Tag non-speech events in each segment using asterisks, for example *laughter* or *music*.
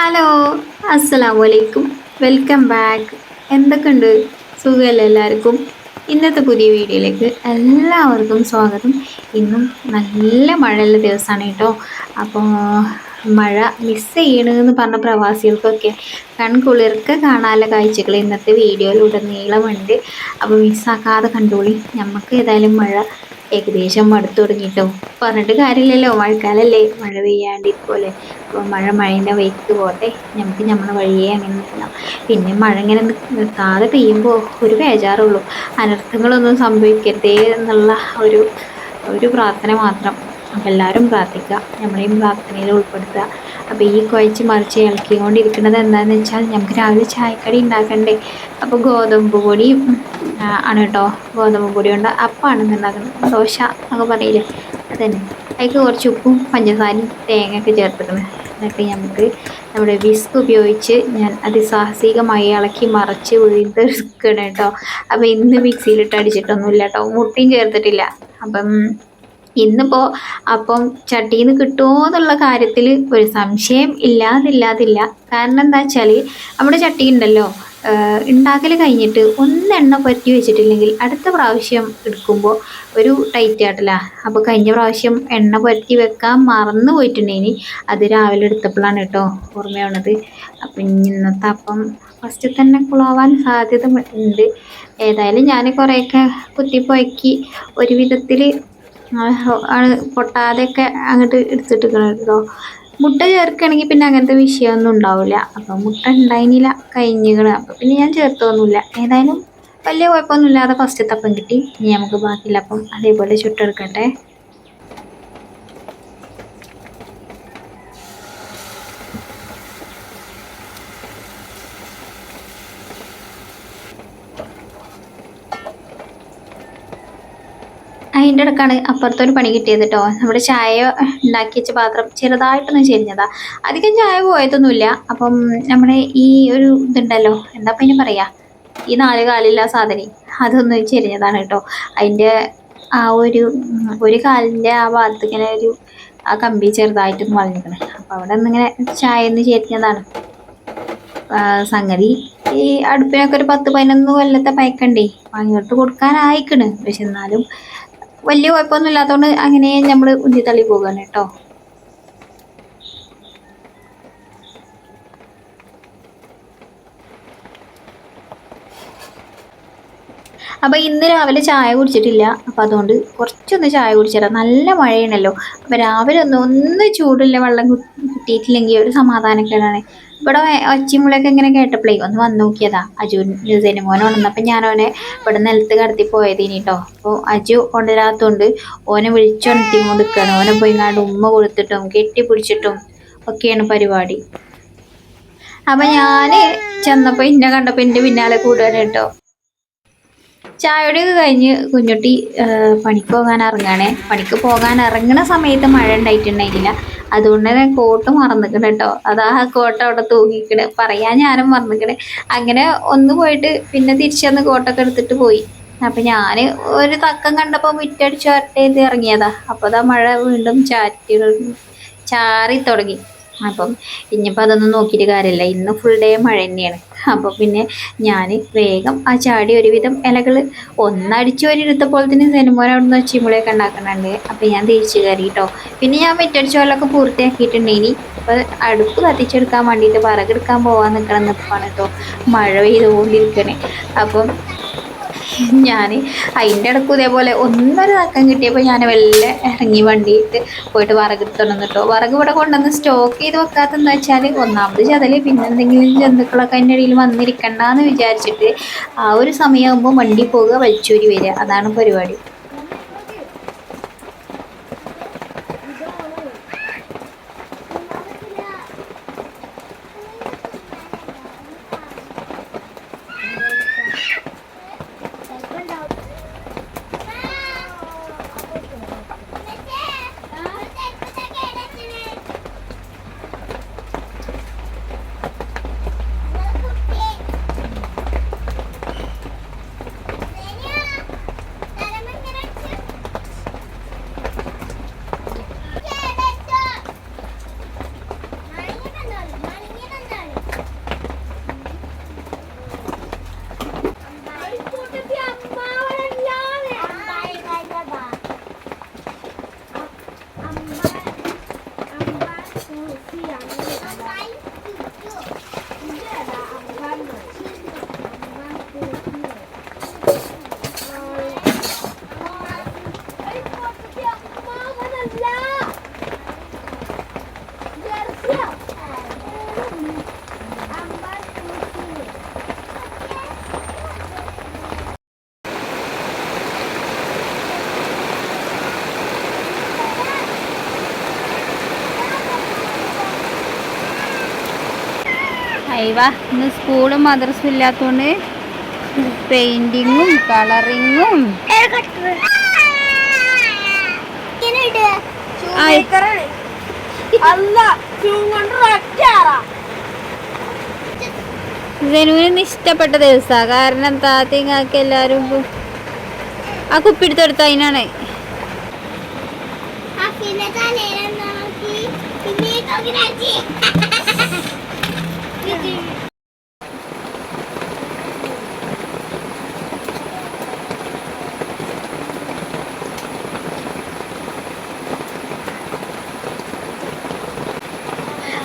Hello അസ്സലാമു അലൈക്കും welcome back എന്തൊക്കെയുണ്ട്? സുഖമല്ലേ എല്ലാവർക്കും? ഇന്നത്തെ പുതിയ വീഡിയോയിലേക്ക് എല്ലാവർക്കും സ്വാഗതം. ഇന്നും നല്ല മഴയുള്ള ദിവസമാണ് കേട്ടോ. അപ്പോൾ മഴ മിസ് ചെയ്യണമെന്ന് പറഞ്ഞ പ്രവാസികൾക്കൊക്കെ കൺകുളിർക്ക കാണാനുള്ള കാഴ്ചകൾ ഇന്നത്തെ വീഡിയോയിലുടനീളമുണ്ട്. അപ്പോൾ മിസ്സാക്കാതെ കണ്ടോളി. നമുക്ക് ഏതായാലും മഴ ഏകദേശം മടുത്തു തുടങ്ങിട്ടോ. പറഞ്ഞിട്ട് കാര്യമില്ലല്ലോ മഴക്കാലല്ലേ മഴ പെയ്യാണ്ടിരിക്കുമല്ലേ അപ്പോൾ മഴ മഴേന്റെ വൈക്ക് പോട്ടെ നമുക്ക് നമ്മളെ വഴിയേ അങ്ങനെ നിൽക്കാം. പിന്നെ മഴ ഇങ്ങനെ നിർത്താതെ പെയ്യുമ്പോൾ ഒരു ബേജാറുള്ളൂ. അനർത്ഥങ്ങളൊന്നും സംഭവിക്കരുതേ എന്നുള്ള ഒരു ഒരു പ്രാർത്ഥന മാത്രം. അപ്പോൾ എല്ലാവരും പ്രാർത്ഥിക്കുക നമ്മളെയും പ്രാർത്ഥനയിൽ ഉൾപ്പെടുത്തുക. അപ്പോൾ ഈ കുഴച്ച് മറിച്ച് ഇളക്കിക്കൊണ്ടിരിക്കുന്നത് എന്താണെന്ന് വെച്ചാൽ നമുക്ക് രാവിലെ ചായക്കടി ഉണ്ടാക്കണ്ടേ? അപ്പോൾ ഗോതമ്പ് പൊടിയും ആണ് കേട്ടോ ഗോതമ്പ് പൊടി കൊണ്ട് അപ്പമാണ് ഉണ്ടാക്കുന്നത് ദോശ എന്നൊക്കെ പറയില്ലേ? അതന്നെ. അതിലേക്ക് കുറച്ച് ഉപ്പും പഞ്ചസാരയും തേങ്ങയൊക്കെ ചേർത്തിട്ടുണ്ട് എന്നിട്ട് നമുക്ക് നമ്മുടെ വിസ്ക് ഉപയോഗിച്ച് ഞാൻ അതിസാഹസികമായി ഇളക്കി മറച്ച് വീഴ്ത്തെടുക്കണം കേട്ടോ അപ്പോൾ ഇന്ന് മിക്സിയിലിട്ട് അടിച്ചിട്ടൊന്നുമില്ല കേട്ടോ മുട്ടയും ചേർത്തിട്ടില്ല. അപ്പം ഇന്നിപ്പോൾ അപ്പം ചട്ടിന്ന് കിട്ടുമോ എന്നുള്ള കാര്യത്തിൽ ഒരു സംശയം ഇല്ലാതില്ലാതില്ല. കാരണം എന്താ വെച്ചാൽ നമ്മുടെ ചട്ടി ഉണ്ടല്ലോ. ഉണ്ടാക്കൽ കഴിഞ്ഞിട്ട് ഒന്നെണ്ണ പറ്റി വെച്ചിട്ടില്ലെങ്കിൽ അടുത്ത പ്രാവശ്യം എടുക്കുമ്പോൾ ഒരു ടൈറ്റ് ആയിട്ടില്ല? അപ്പോൾ കഴിഞ്ഞ പ്രാവശ്യം എണ്ണ പറ്റി വെക്കാൻ മറന്നു പോയിട്ടുണ്ടെങ്കിൽ അത് രാവിലെ എടുത്തപ്പോഴാണ് കേട്ടോ ഓർമ്മയാണത് അപ്പം ഇന്നത്തെ അപ്പം ഫസ്റ്റ് തന്നെ കുളാവാൻ സാധ്യത ഉണ്ട്. ഏതായാലും ഞാൻ കുറേയൊക്കെ കുത്തിപ്പോയക്കി ഒരു വിധത്തിൽ പൊട്ടാതെയൊക്കെ അങ്ങോട്ട് എടുത്തിട്ട് കേട്ടോ മുട്ട ചേർക്കുകയാണെങ്കിൽ പിന്നെ അങ്ങനത്തെ വിഷയമൊന്നും ഉണ്ടാവില്ല. അപ്പം മുട്ട ഉണ്ടായിരുന്നില്ല കഴിഞ്ഞിക്കണ് അപ്പം പിന്നെ ഞാൻ ചേർത്തൊന്നുമില്ല. ഏതായാലും വലിയ കുഴപ്പമൊന്നുമില്ലാതെ ഫസ്റ്റ് തപ്പം കിട്ടി. ഇനി നമുക്ക് ബാക്കിയില്ല അപ്പം അതേപോലെ ചുട്ടെടുക്കട്ടെ. അതിന്റെ ഇടക്കാണ് അപ്പുറത്തൊരു പണി കിട്ടിയത് കേട്ടോ നമ്മുടെ ചായ ഉണ്ടാക്കി വെച്ച പാത്രം ചെറുതായിട്ടൊന്ന് ചെരിഞ്ഞതാ. അധികം ചായ പോയതൊന്നുമില്ല. അപ്പം നമ്മുടെ ഈ ഒരു ഇതുണ്ടല്ലോ എന്താ പിന്നെ പറയാ? ഈ നാല് കാലില്ല സാധനം. അതൊന്ന് ചെരിഞ്ഞതാണ് കേട്ടോ അതിന്റെ ആ ഒരു ഒരു കാലിന്റെ ആ ഭാഗത്ത് ഇങ്ങനെ ഒരു ആ കമ്പി ചെറുതായിട്ടൊന്ന് വളഞ്ഞിരിക്കണേ. അപ്പോൾ അവിടെ ഒന്നിങ്ങനെ ചായ ഒന്ന് ചെരിഞ്ഞതാണ്. സംഗതി ഈ അടുപ്പിനൊക്കെ ഒരു പത്ത് പതിനൊന്ന് കൊല്ലത്തെ പയക്കണ്ടേ. വാങ്ങിയോട്ട് കൊടുക്കാനായിക്കണ്. പക്ഷെ എന്നാലും വലിയ കുഴപ്പമൊന്നും ഇല്ലാത്തതുകൊണ്ട് അങ്ങനെ നമ്മൾ ഉന്തിത്തള്ളി പോകുകയാണ് കേട്ടോ. അപ്പോൾ ഇന്ന് രാവിലെ ചായ കുടിച്ചിട്ടില്ല. അപ്പോൾ അതുകൊണ്ട് കുറച്ചൊന്ന് ചായ കുടിച്ചിടാം നല്ല മഴയാണല്ലോ. അപ്പോൾ രാവിലെ ഒന്ന് ഒന്ന് ചൂടുള്ള വെള്ളം കിട്ടിയിട്ടില്ലെങ്കിൽ ഒരു സമാധാനക്കേടാണ്. ഇവിടെ ഒച്ചിമുളയൊക്കെ ഇങ്ങനെ കേട്ടപ്പോഴേ ഒന്ന് വന്ന് നോക്കിയതാ. അജു ന്യൂസിന് മോനെ ഉണർന്നപ്പോൾ ഞാൻ അവനെ ഇവിടെ നിലത്ത് കടത്തി പോയത് ഇനി കേട്ടോ അപ്പോൾ അജു കൊണ്ടുവരാത്തതുകൊണ്ട് ഓനെ വിളിച്ചുണർത്തി കൊടുക്കുകയാണ് ഓനെ പോയി ഇങ്ങാണ്ട് ഉമ്മ കൊടുത്തിട്ടും കെട്ടിപ്പിടിച്ചിട്ടും ഒക്കെയാണ് പരിപാടി. അപ്പം ഞാൻ ചെന്നപ്പോൾ ഇന്നെ കണ്ടപ്പോൾ എന്റെ പിന്നാലെ കൂടുകയാണ് കേട്ടോ. ചായയുടെയൊക്കെ കഴിഞ്ഞ് കുഞ്ഞുട്ടി പണിക്ക് പോകാൻ ഇറങ്ങാണേ പണിക്ക് പോകാൻ ഇറങ്ങുന്ന സമയത്ത് മഴ ഉണ്ടായിട്ടുണ്ടായില്ല അതുകൊണ്ട് ഞാൻ കോട്ട് മറന്നിക്കണം കേട്ടോ. അതാ കോട്ട് അവിടെ തൂങ്ങിക്കണ്. പറയാൻ ഞാനും മറന്നിക്കണ്. അങ്ങനെ ഒന്ന് പോയിട്ട് പിന്നെ തിരിച്ചു തിരിച്ചന്ന് കോട്ടൊക്കെ എടുത്തിട്ട് പോയി. അപ്പം ഞാൻ ഒരു തക്കം കണ്ടപ്പോൾ മുറ്റടിച്ച് വരട്ടെ ഇറങ്ങിയതാ. അപ്പോൾ അതാ മഴ വീണ്ടും ചാറ്റി ചാറി തുടങ്ങി. അപ്പം ഇനിയിപ്പോൾ അതൊന്നും നോക്കിയിട്ട് കാര്യമില്ല. ഇന്ന് ഫുൾ ഡേ മഴ തന്നെയാണ്. അപ്പോൾ പിന്നെ ഞാൻ വേഗം ആ ചാടി ഒരുവിധം ഇലകൾ ഒന്നടിച്ച് ഒരിടത്തപ്പോൾ തന്നെ സിനിമോൻ അവിടെ നിന്ന് ചിമുളയൊക്കെ ഉണ്ടാക്കുന്നുണ്ട് അപ്പോൾ ഞാൻ തിരിച്ചു കയറി കേട്ടോ പിന്നെ ഞാൻ മുറ്റടിച്ചോലൊക്കെ പൂർത്തിയാക്കിയിട്ടുണ്ട്. ഇനി അപ്പോൾ അടുപ്പ് കത്തിച്ചെടുക്കാൻ വേണ്ടിയിട്ട് വിറകെടുക്കാൻ പോകാൻ നിൽക്കണം നിൽപ്പാണ് കേട്ടോ മഴ പെയ്തുകൊണ്ടിരിക്കണേ. അപ്പം ഞാൻ അതിന്റെ ഇടയ്ക്ക് ഇതേപോലെ ഒന്നര തക്കം കിട്ടിയപ്പോൾ ഞാൻ വെല്ലെ ഇറങ്ങി വണ്ടിയിട്ട് പോയിട്ട് വിറക് എടുത്തോണ്ട് കേട്ടോ വിറക് ഇവിടെ കൊണ്ടുവന്ന് സ്റ്റോക്ക് ചെയ്ത് വെക്കാത്തെന്ന് വെച്ചാൽ ഒന്നാമത് ചതൽ പിന്നെ എന്തെങ്കിലും ജന്തുക്കളൊക്കെ അതിന്റെ ഇടയിൽ വന്നിരിക്കണ്ടെന്ന് വിചാരിച്ചിട്ട് ആ ഒരു സമയമാകുമ്പോൾ വണ്ടി പോകുക വലിച്ചൂരി വരിക. അതാണ് പരിപാടി. അയവ ഇന്ന് സ്കൂളും മദ്രസും ഇല്ലാത്തതുകൊണ്ട് പെയിന്റിങ്ങും കളറിങ്ങും. ജനുവിന് ഇഷ്ടപ്പെട്ട ദിവസമാണ് കാരണം താത്തിങ്ങാക്കി എല്ലാരും ആ കുപ്പി എടുത്തെടുത്ത അതിനാണ്. *laughs*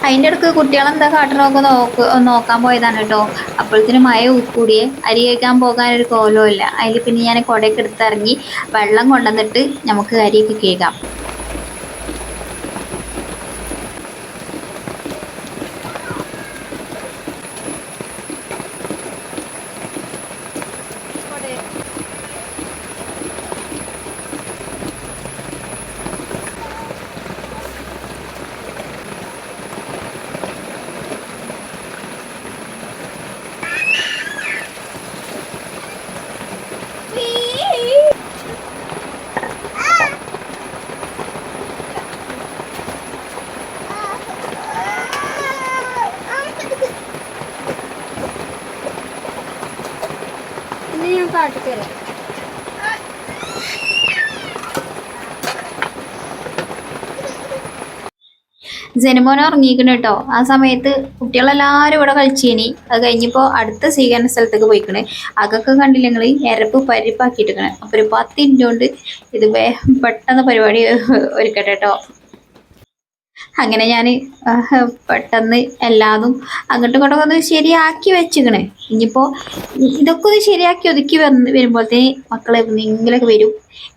അതിന്റെ ഇടയ്ക്ക് കുട്ടികളെന്താ കാട്ടണമൊക്കെ നോക്ക് നോക്കാൻ പോയതാണ് കേട്ടോ. അപ്പോഴത്തേന് മഴ കൂടിയേ അരി കഴിക്കാൻ പോകാൻ ഒരു കോലമില്ല അതിൽ പിന്നെ ഞാൻ കുടയൊക്കെ എടുത്തിറങ്ങി വെള്ളം കൊണ്ടുവന്നിട്ട് നമുക്ക് അരിയൊക്കെ കേൾക്കാം ഞാൻ കാട്ടിത്തരാം ജനമോനെ ഉറങ്ങിയിരിക്കണം കേട്ടോ. ആ സമയത്ത് കുട്ടികളെല്ലാവരും ഇവിടെ കളിച്ചേനി. അത് കഴിഞ്ഞപ്പോൾ അടുത്ത സ്വീകരണ സ്ഥലത്തേക്ക് പോയിക്കണ്. അതൊക്കെ കണ്ടില്ല ഞങ്ങൾ എരപ്പ് പരിപ്പാക്കിയിട്ടിരിക്കണേ. അപ്പോൾ ഒരു പത്ത് മിനിറ്റ് കൊണ്ട് ഇത് പെട്ടെന്ന് പരിപാടി ഒരുക്കട്ടെ കേട്ടോ. അങ്ങനെ ഞാൻ പെട്ടെന്ന് എല്ലാതും അങ്ങോട്ടും ഇങ്ങോട്ടും ഒന്ന് ശരിയാക്കി വെച്ചിക്കണേ. ഇനിയിപ്പോൾ ഇതൊക്കെ ഒന്ന് ശരിയാക്കി ഒതുക്കി വന്ന് വരുമ്പോഴത്തേന് മക്കളെ എന്തെങ്കിലുമൊക്കെ വരും.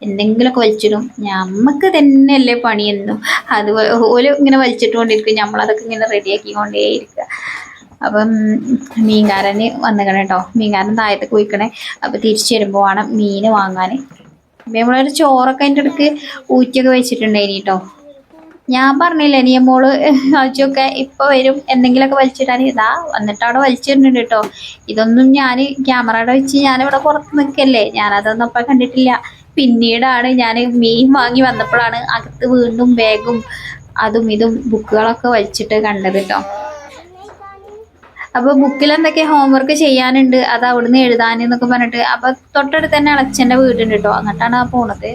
എന്തെങ്കിലുമൊക്കെ വലിച്ചിടും. ഞമ്മക്ക് തന്നെയല്ലേ പണിയെന്നും അത് ഓൽ ഇങ്ങനെ വലിച്ചിട്ടുകൊണ്ടിരിക്കും. നമ്മളതൊക്കെ ഇങ്ങനെ റെഡിയാക്കിക്കൊണ്ടേയിരിക്കുക അപ്പം മീൻകാരന് വന്നിക്കണേ കേട്ടോ മീൻകാരൻ താഴത്തേക്ക് പോയിക്കണേ. അപ്പം തിരിച്ചു വരുമ്പോൾ വേണം മീൻ വാങ്ങാൻ നമ്മളൊരു ചോറൊക്കെ അതിന്റെ അടുക്ക് ഊറ്റിയൊക്കെ വെച്ചിട്ടുണ്ടായിനി കേട്ടോ ഞാൻ പറഞ്ഞില്ലേ നീ മോൾ അജൊക്കെ ഇപ്പൊ വരും എന്തെങ്കിലുമൊക്കെ വലിച്ചിടാൻ. ഇതാ വന്നിട്ട് അവിടെ വലിച്ചിരുന്നുണ്ട് കേട്ടോ ഇതൊന്നും ഞാൻ ക്യാമറയുടെ വെച്ച് ഞാനിവിടെ പുറത്ത് നിൽക്കല്ലേ. ഞാനതൊന്നും അപ്പം കണ്ടിട്ടില്ല. പിന്നീടാണ് ഞാൻ മീൻ വാങ്ങി വന്നപ്പോഴാണ് അകത്ത് വീണ്ടും ബാഗും അതും ഇതും ബുക്കുകളൊക്കെ വലിച്ചിട്ട് കണ്ടത് കേട്ടോ അപ്പൊ ബുക്കിൽ എന്തൊക്കെ ഹോംവർക്ക് ചെയ്യാനുണ്ട് അത് അവിടുന്ന് എഴുതാൻ എന്നൊക്കെ പറഞ്ഞിട്ട്. അപ്പൊ തൊട്ടടുത്ത് തന്നെ അളച്ചന്റെ വീടുണ്ട് കേട്ടോ അങ്ങോട്ടാണ് ആ പോണത്.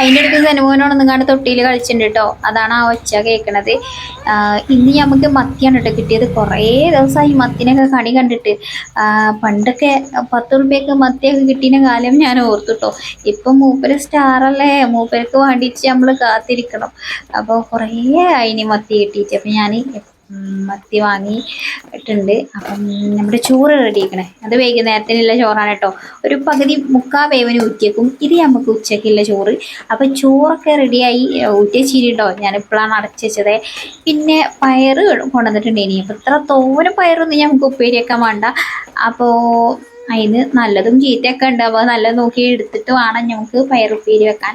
അതിന്റെ അടുത്ത് ജനമോനോടൊന്നും കണ്ട് തൊട്ടിയിൽ കളിച്ചിട്ടുണ്ട് കേട്ടോ അതാണ് ആ ഒച്ച കേൾക്കണത് ഇന്ന് നമുക്ക് മത്തിയാണ് കേട്ടോ കിട്ടിയത്. കുറേ ദിവസമായി മത്തിനൊക്കെ കണി കണ്ടിട്ട്. പണ്ടൊക്കെ പത്ത് റുപ്യക്ക് മത്തിയൊക്കെ കിട്ടിയ കാലം ഞാൻ ഓർത്തു കേട്ടോ ഇപ്പം മൂപ്പര് സ്റ്റാറല്ലേ. മൂപ്പർക്ക് വേണ്ടിയിട്ട് നമ്മൾ കാത്തിരിക്കണം. അപ്പോൾ കുറേ അതിന് മത്തി കിട്ടിയിട്ട്. അപ്പം ഞാൻ മത്തി വാങ്ങിയിട്ടുണ്ട്. അപ്പം നമ്മുടെ ചോറ് റെഡി ആക്കണേ അത് വൈകുന്നേരത്തിനുള്ള ചോറാണ് കേട്ടോ. ഒരു പകുതി മുക്കാ വേവന് ഊറ്റിയേക്കും. ഇത് നമുക്ക് ഉച്ചയ്ക്കുള്ള ചോറ്. അപ്പം ചോറൊക്കെ റെഡിയായി ഊറ്റിയ ചീരി കേട്ടോ ഞാനിപ്പോഴാണ് അടച്ചു വെച്ചത്. പിന്നെ പയറ് കൊണ്ടുവന്നിട്ടുണ്ട് ഇനി. അപ്പം ഇത്ര തോനെ പയറൊന്നും നമുക്ക് ഉപ്പേരിയൊക്കെ വേണ്ട. അപ്പോൾ അതിന് നല്ലതും ചീത്തയൊക്കെ ഉണ്ട് അപ്പോൾ നല്ലത് നോക്കി എടുത്തിട്ട് വേണം നമുക്ക് പയറുപ്പേരി വെക്കാൻ.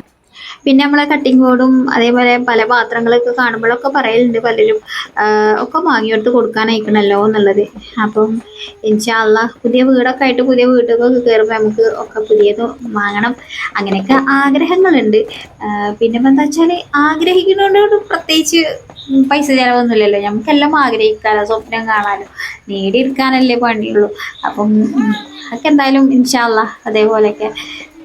പിന്നെ നമ്മളെ കട്ടിംഗ് ബോർഡും അതേപോലെ പല പാത്രങ്ങളൊക്കെ കാണുമ്പോഴൊക്കെ പറയലുണ്ട് പലരും. ഒക്കെ വാങ്ങിയെടുത്ത് കൊടുക്കാനായിക്കണല്ലോ എന്നുള്ളത്. അപ്പം ഇൻഷാല്ല പുതിയ വീടൊക്കെ ആയിട്ട് പുതിയ വീട്ടിലൊക്കെ കയറുമ്പോൾ നമുക്ക് ഒക്കെ പുതിയത് വാങ്ങണം. അങ്ങനെയൊക്കെ ആഗ്രഹങ്ങളുണ്ട്. പിന്നെ എന്താ വെച്ചാൽ ആഗ്രഹിക്കുന്നതുകൊണ്ട് പ്രത്യേകിച്ച് പൈസ ചിലവൊന്നുമില്ലല്ലോ. നമുക്കെല്ലാം ആഗ്രഹിക്കാനോ സ്വപ്നം കാണാനോ. നേടിയെടുക്കാനല്ലേ പണിയുള്ളൂ. അപ്പം അതൊക്കെ എന്തായാലും ഇൻഷാല്ല അതേപോലെയൊക്കെ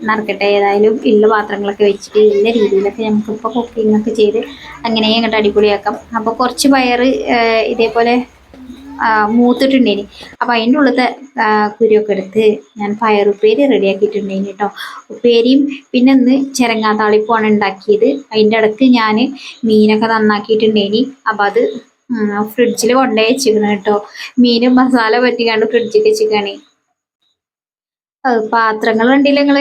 നടക്കട്ടെ. ഏതായാലും ഉള്ള പാത്രങ്ങളൊക്കെ വെച്ചിട്ട് ഇല്ല രീതിയിലൊക്കെ നമുക്കിപ്പോൾ കുക്കിംഗ് ഒക്കെ ചെയ്ത് അങ്ങനെ അങ്ങോട്ട് അടിപൊളിയാക്കാം. അപ്പോൾ കുറച്ച് പയർ ഇതേപോലെ മൂത്തിട്ടുണ്ടേനി. അപ്പോൾ അതിന്റെ ഉള്ളത്തെ കുരിയൊക്കെ എടുത്ത് ഞാൻ പയറുപ്പേരി റെഡിയാക്കിയിട്ടുണ്ടേനി കേട്ടോ ഉപ്പേരിയും പിന്നെ ഇന്ന് ചിരങ്ങാ താളിപ്പുമാണ് ഉണ്ടാക്കിയത് അതിന്റെ ഇടയ്ക്ക് ഞാൻ മീനൊക്കെ നന്നാക്കിയിട്ടുണ്ടേനി. അപ്പം അത് ഫ്രിഡ്ജിൽ കൊണ്ടുപോയി വെച്ചിരിക്കണം കേട്ടോ മീനും മസാല പറ്റിക്കാണ്ട് ഫ്രിഡ്ജിൽ വെച്ചിരിക്കുകയാണ് പാത്രങ്ങൾ കണ്ടില്ല നിങ്ങൾ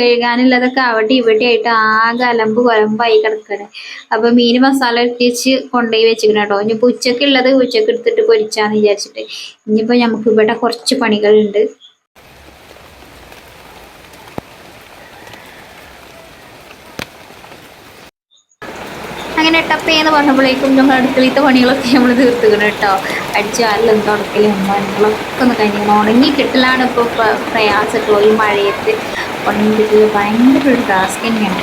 കഴുകാനുള്ളതൊക്കെ അവിടെ ഇവിടെ ആയിട്ട് ആകെ അലമ്പ് കൊലമ്പായി കിടക്കണ്. അപ്പൊ മീന് മസാല ഇട്ടിച്ച് കൊണ്ടുപോയി വെച്ചിരിക്കണം കേട്ടോ. ഇനിയിപ്പോ ഉച്ചയ്ക്ക് ഉള്ളത് ഉച്ചയ്ക്ക് എടുത്തിട്ട് പൊരിച്ചാന്ന് വിചാരിച്ചിട്ട്. ഇനിയിപ്പോ നമുക്ക് ഇവിടെ കുറച്ച് പണികളുണ്ട്. അങ്ങനെ ടപ്പേന്ന് പറഞ്ഞപ്പോഴേക്കും നമ്മൾ അടുക്കളത്തെ പണികളൊക്കെ നമ്മൾ തീർത്തുക്കണം കേട്ടോ. അടിച്ചാലും തുടക്കലും പണികളൊക്കെ ഒന്ന് കഴിഞ്ഞിരിക്കണം ഉണങ്ങി കിട്ടലാണ് ഇപ്പോൾ പ്രയാസമുള്ളൂ ഈ മഴയത്ത്. കിട്ടൽ ഭയങ്കര ഒരു ടാസ്ക് തന്നെയാണ്.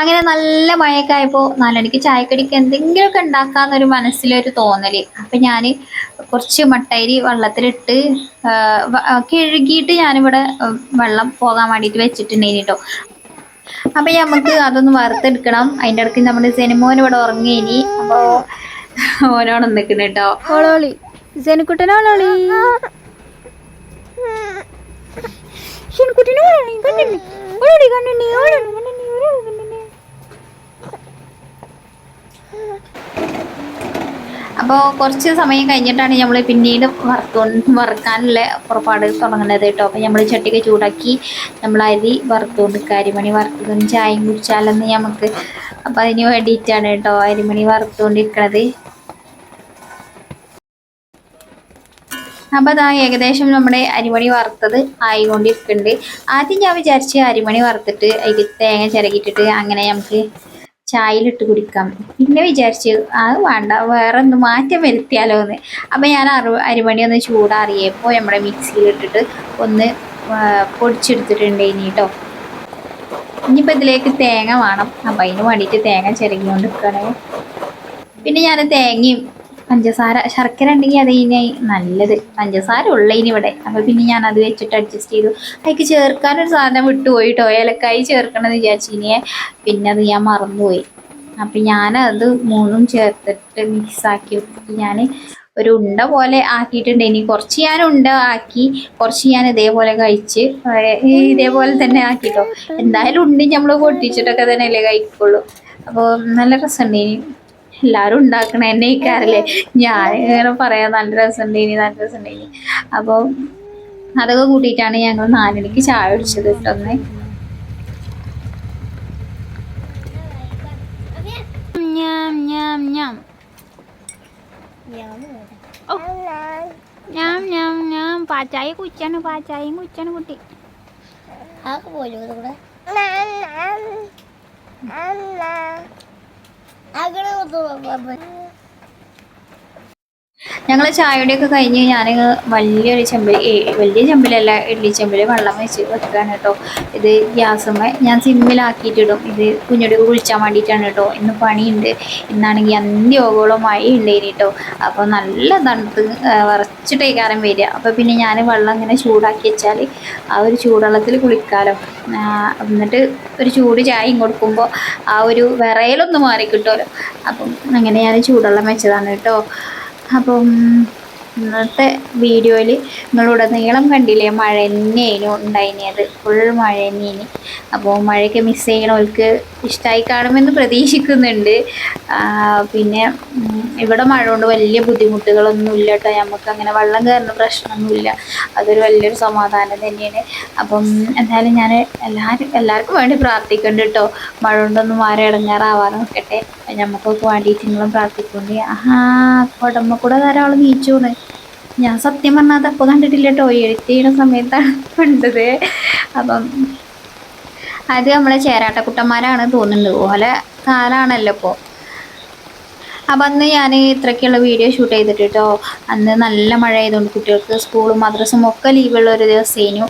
അങ്ങനെ നല്ല മഴയൊക്കെ ആയപ്പോൾ നാലണിക്ക് ചായക്കടിക്ക് എന്തെങ്കിലുമൊക്കെ ഉണ്ടാക്കാമെന്നൊരു മനസ്സിലൊരു തോന്നൽ. അപ്പം ഞാൻ കുറച്ച് മട്ടരി വെള്ളത്തിലിട്ട് കഴുകിയിട്ട് ഞാനിവിടെ വെള്ളം പോകാൻ വേണ്ടിയിട്ട് വെച്ചിട്ടുണ്ടായിരുന്നു കേട്ടോ അപ്പം നമുക്ക് അതൊന്ന് വറുത്തെടുക്കണം. അതിന്റെ ഇടയ്ക്ക് നമ്മുടെ സിനിമോൻ ഇവിടെ ഉറങ്ങിയിനി അപ്പോൾ ഓനോട് നിൽക്കണം കേട്ടോ. ഓളോളി. ജനക്കുട്ടനോളോളി ശനിക്കുട്ടനോളോളി കണ്ണുണ്ണി ഓളോടി കണ്ണുണ്ണി ഓളോടി കണ്ണുണ്ണി അപ്പോൾ കുറച്ച് സമയം കഴിഞ്ഞിട്ടാണ് നമ്മൾ പിന്നീട് വറുത്തു വറുക്കാനുള്ള പുറപ്പാട് തുടങ്ങുന്നത് കേട്ടോ. അപ്പോൾ നമ്മൾ ചട്ടിക്ക് ചൂടാക്കി നമ്മൾ അരി വറുത്തുകൊണ്ട് അരിമണി വറുത്തതും ചായയും കുടിച്ചാലെന്ന് നമുക്ക് അപ്പോൾ അതിന് വേണ്ടിയിട്ടാണ് കേട്ടോ അരിമണി വറുത്തുകൊണ്ടിരിക്കണത് അപ്പോൾ അതാ ഏകദേശം നമ്മുടെ അരിമണി വറുത്തത് ആയിക്കൊണ്ടിരിക്കുന്നുണ്ട് ആദ്യം ഞാൻ വിചാരിച്ച് അരിമണി വറുത്തിട്ട് അതിൽ തേങ്ങ ചിരകിയിട്ടിട്ട് അങ്ങനെ നമുക്ക് ചായയിലിട്ട് കുടിക്കാം. പിന്നെ വിചാരിച്ചു അത് വേണ്ട വേറെ ഒന്ന് മാറ്റം വരുത്തിയാലോ എന്ന് അപ്പം ഞാൻ അറു അരിമണി ഒന്ന് ചൂടാറിയപ്പോൾ നമ്മുടെ മിക്സിയിലിട്ടിട്ട് ഒന്ന് പൊടിച്ചെടുത്തിട്ടുണ്ട് ഇനി കേട്ടോ ഇനിയിപ്പോൾ ഇതിലേക്ക് തേങ്ങ വേണം. അപ്പം അതിന് വേണ്ടിയിട്ട് തേങ്ങ ചിരകിക്കൊണ്ട് നിൽക്കണേ പിന്നെ ഞാൻ തേങ്ങയും പഞ്ചസാര ശർക്കര ഉണ്ടെങ്കിൽ അത് ഇനി നല്ലത്. പഞ്ചസാര ഉള്ള ഇനി ഇവിടെ. അപ്പോൾ പിന്നെ ഞാൻ അത് വെച്ചിട്ട് അഡ്ജസ്റ്റ് ചെയ്തു. അതിക്ക് ചേർക്കാനൊരു സാധനം വിട്ടുപോയി കേട്ടോ ഏലക്കായി ചേർക്കണമെന്ന് വിചാരിച്ചു ഇനിയെ പിന്നെ അത് ഞാൻ മറന്നുപോയി. അപ്പം ഞാനത് മൂന്നും ചേർത്തിട്ട് മിക്സാക്കി ഞാൻ ഒരു ഉണ്ട പോലെ ആക്കിയിട്ടുണ്ട്. ഇനി കുറച്ച് ഞാൻ ഉണ്ട ആക്കി കുറച്ച് ഞാൻ ഇതേപോലെ കഴിച്ച് ഇതേപോലെ തന്നെ ആക്കിട്ടോ. എന്തായാലും ഉണ്ടി നമ്മൾ പൊട്ടിച്ചിട്ടൊക്കെ തന്നെയല്ലേ കഴിക്കുള്ളൂ. അപ്പോൾ നല്ല രസമുണ്ട് ഇനി. എല്ലാവരും ഉണ്ടാക്കണ എന്നെ ഇക്കാറില്ലേ ഞാൻ ഇങ്ങനെ പറയാം നല്ല രസമുണ്ട് ഇനി നല്ല രസമുണ്ട് ഇനി. അപ്പോൾ അതൊക്കെ കൂട്ടിയിട്ടാണ് ഞങ്ങൾ നാലിനിക്ക് ചായ കുടിച്ചത് ഇട്ടൊന്ന് ഞാൻ പാച്ചായ കുച്ചാണ് പാച്ചായും കുച്ചാണ് കുട്ടി. ആക്ക് പോലും കൂടെ അങ്ങനെ ഞങ്ങൾ ചായയുടെയൊക്കെ കഴിഞ്ഞ് ഞാൻ വലിയൊരു ചെമ്പിൽ വലിയ ചെമ്പിലല്ല ഇഡ്ഡലി ചെമ്പിൽ വെള്ളം വെച്ച് വെക്കുകയാണ് കേട്ടോ. ഇത് ഗ്യാസുമ്മ ഞാൻ സിമ്മിലാക്കിയിട്ടിടും. ഇത് കുഞ്ഞുടിക്ക് കുളിച്ചാൻ വേണ്ടിയിട്ടാണ് കേട്ടോ. ഇന്ന് പണിയുണ്ട്. ഇന്നാണെങ്കിൽ അന്ത്യോഗോളം മഴ ഉണ്ടായിന് കേട്ടോ. അപ്പോൾ നല്ല തണുത്ത് വറച്ചിട്ടേക്കാരം വരിക. അപ്പോൾ പിന്നെ ഞാൻ വെള്ളം ഇങ്ങനെ ചൂടാക്കി വെച്ചാൽ ആ ഒരു ചൂടുവെള്ളത്തിൽ കുളിക്കാലോ. എന്നിട്ട് ഒരു ചൂട് ചായയും കൊടുക്കുമ്പോൾ ആ ഒരു വിറയലൊന്ന് മാറി കിട്ടുമല്ലോ അപ്പം അങ്ങനെ ഞാൻ ചൂടുവെള്ളം വെച്ചതാണ് കേട്ടോ. พระบรม ഇന്നത്തെ വീഡിയോയിൽ നിങ്ങളിവിടെ നീളം കണ്ടില്ലേ? മഴ തന്നെയായിരുന്നു ഉണ്ടായിനത് ഫുൾ മഴ തന്നെയാണ് അപ്പോൾ മഴയൊക്കെ മിസ് ചെയ്യണവർക്ക് ഇഷ്ടമായി കാണുമെന്ന് പ്രതീക്ഷിക്കുന്നുണ്ട്. പിന്നെ ഇവിടെ മഴ കൊണ്ട് വലിയ ബുദ്ധിമുട്ടുകളൊന്നും ഇല്ല കേട്ടോ. നമുക്ക് അങ്ങനെ വെള്ളം കയറുന്ന പ്രശ്നമൊന്നുമില്ല. അതൊരു വലിയൊരു സമാധാനം തന്നെയാണ്. അപ്പം എന്തായാലും ഞാൻ എല്ലാവരും എല്ലാവർക്കും വേണ്ടി പ്രാർത്ഥിക്കുന്നുണ്ട് കേട്ടോ. മഴ കൊണ്ടൊന്നും ആരും ഇടങ്ങാറാവാതെ നോക്കട്ടെ നമുക്കൊക്കെ വേണ്ടിയിട്ട് നിങ്ങളും പ്രാർത്ഥിക്കുന്നുണ്ട് ആഹാ കുടമ്മ കൂടെ ധാരാളം നീച്ചോണ്. ഞാൻ സത്യം പറഞ്ഞാൽ അതപ്പോൾ കണ്ടിട്ടില്ല കേട്ടോ എഡിറ്റ് ചെയ്യുന്ന സമയത്താണ് കണ്ടത്. അപ്പം അത് നമ്മളെ ചേരാട്ടക്കുട്ടന്മാരാണ് തോന്നുന്നത്. ഓലെ കാലാണല്ലോ ഇപ്പോൾ അപ്പം അന്ന് ഞാൻ ഇത്രയ്ക്കുള്ള വീഡിയോ ഷൂട്ട് ചെയ്തിട്ട് കേട്ടോ അന്ന് നല്ല മഴ ആയതുകൊണ്ട് കുട്ടികൾക്ക് സ്കൂളും മദ്രസും ഒക്കെ ലീവുള്ള ഒരു ദിവസേനു.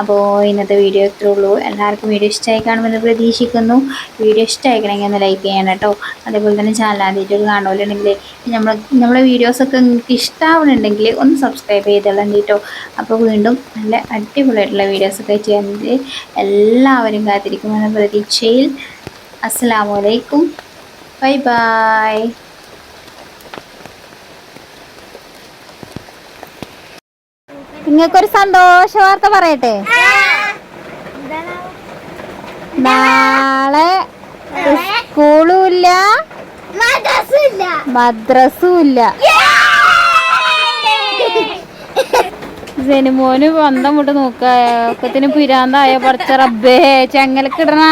അപ്പോൾ ഇന്നത്തെ വീഡിയോ ഇത്രേ ഉള്ളൂ. എല്ലാവർക്കും വീഡിയോ ഇഷ്ടമായി കാണുമെന്ന് പ്രതീക്ഷിക്കുന്നു. വീഡിയോ ഇഷ്ടമായിക്കണമെങ്കിൽ ഒന്ന് ലൈക്ക് ചെയ്യണം കേട്ടോ അതേപോലെ തന്നെ ചാനൽ ആദ്യമായിട്ട് കാണുമല്ലുണ്ടെങ്കിൽ നമ്മൾ നമ്മളെ വീഡിയോസൊക്കെ നിങ്ങൾക്ക് ഇഷ്ടമാവുന്നുണ്ടെങ്കിൽ ഒന്ന് സബ്സ്ക്രൈബ് ചെയ്തോളാം കേട്ടോ അപ്പോൾ വീണ്ടും നല്ല അടിപൊളിയായിട്ടുള്ള വീഡിയോസൊക്കെ വേണ്ടി എല്ലാവരും കാത്തിരിക്കുമെന്ന പ്രതീക്ഷയിൽ. അസ്സലാമു അലൈക്കും. Bye bye. നിങ്ങൾക്കൊരു സന്തോഷ വാർത്ത പറയട്ടെ? നാളെ സ്കൂളും ഇല്ല മദ്രസും ഇല്ല ജനുമോന് ബന്ധം വിട്ട് നോക്ക. ഒക്കത്തിന് പിരാന്തായ പറിച്ച റബ്ബേ. ചെങ്ങലക്കിടണ.